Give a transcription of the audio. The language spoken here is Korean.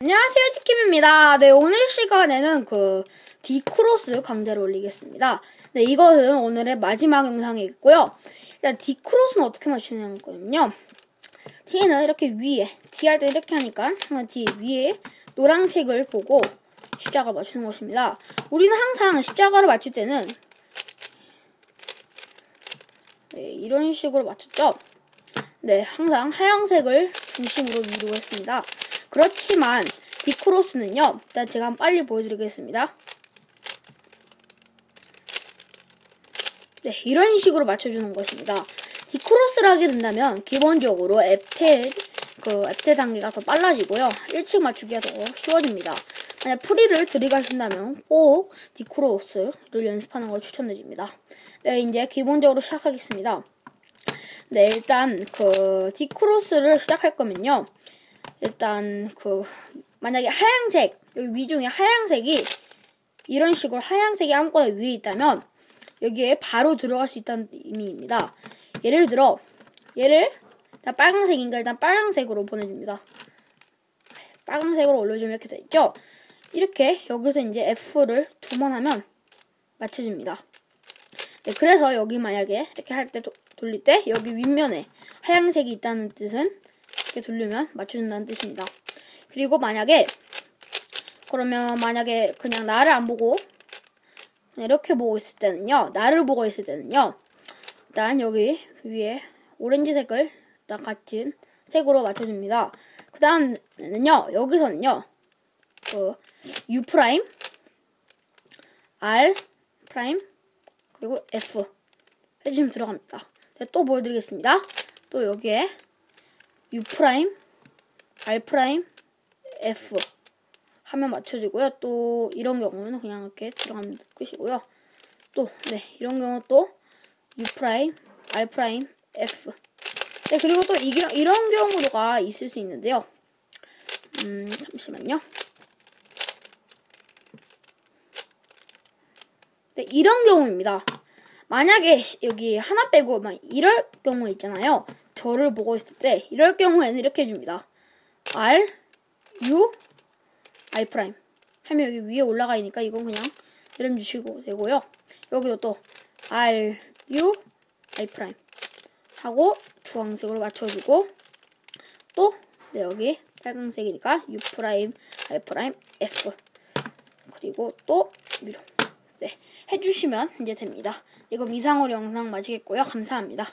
안녕하세요 치킴입니다. 네 오늘 시간에는 그 디크로스 강좌를 올리겠습니다. 네 이것은 오늘의 마지막 영상이겠고요. 일단 디크로스는 어떻게 맞추냐는 거는요. D는 이렇게 위에 D 할 때 이렇게 하니까 항상 D 위에 노란 색을 보고 십자가를 맞추는 것입니다. 우리는 항상 십자가를 맞출 때는 네, 이런 식으로 맞췄죠. 네, 항상 하얀색을 중심으로 이루고 있습니다. 그렇지만 디크로스는요. 일단 제가 빨리 보여드리겠습니다. 네, 이런 식으로 맞춰주는 것입니다. 디크로스를 하게 된다면 기본적으로 에펠 그 에펠 단계가 더 빨라지고요. 1층 맞추기가 더 쉬워집니다. 만약 프리를 들이가신다면 꼭 디크로스를 연습하는 걸 추천드립니다. 네, 이제 기본적으로 시작하겠습니다. 네, 일단 그 디크로스를 시작할 거면요. 일단 그 만약에 하얀색 여기 위중에 하얀색이 이런 식으로 하얀색이 아무거나 위에 있다면 여기에 바로 들어갈 수 있다는 의미입니다. 예를 들어 얘를 빨간색인가 일단 빨간색으로 보내줍니다. 빨간색으로 올려주면 이렇게 되죠. 이렇게 여기서 이제 F를 두 번 하면 맞춰집니다. 네, 그래서 여기 만약에 이렇게 할 때 돌릴 때 여기 윗면에 하얀색이 있다는 뜻은 이렇게 돌리면 맞춰준다는 뜻입니다. 그리고 만약에 그러면 만약에 그냥 나를 안 보고 이렇게 보고 있을 때는요. 나를 보고 있을 때는요. 일단 여기 위에 오렌지 색을 일단 같은 색으로 맞춰줍니다. 그 다음에는요. 여기서는요. 그 U 프라임, R 프라임, 그리고 F 해주시면 들어갑니다. 네, 또 보여드리겠습니다. 또 여기에 U 프라임, R 프라임, F 하면 맞춰지고요. 또 이런 경우는 그냥 이렇게 들어가면 끝이고요. 또 네, 이런 경우 또 U 프라임, R 프라임, F. 네, 그리고 또 이, 이런 경우가 있을 수 있는데요. 음, 잠시만요. 네, 이런 경우입니다. 만약에 여기 하나 빼고 막 이럴 경우 있잖아요. 저를 보고 있을 때 이럴 경우에는 이렇게 해줍니다. R, U, R 프라임 하면 여기 위에 올라가 있으니까 이건 그냥 이름 주시고 되고요. 여기도 또 R, U, R 프라임 하고 주황색으로 맞춰주고 또 네, 여기 빨간색이니까 U 프라임, R 프라임, F 그리고 또 위로 네 해주시면 이제 됩니다. 이거 미상으로 영상 마치겠고요. 감사합니다.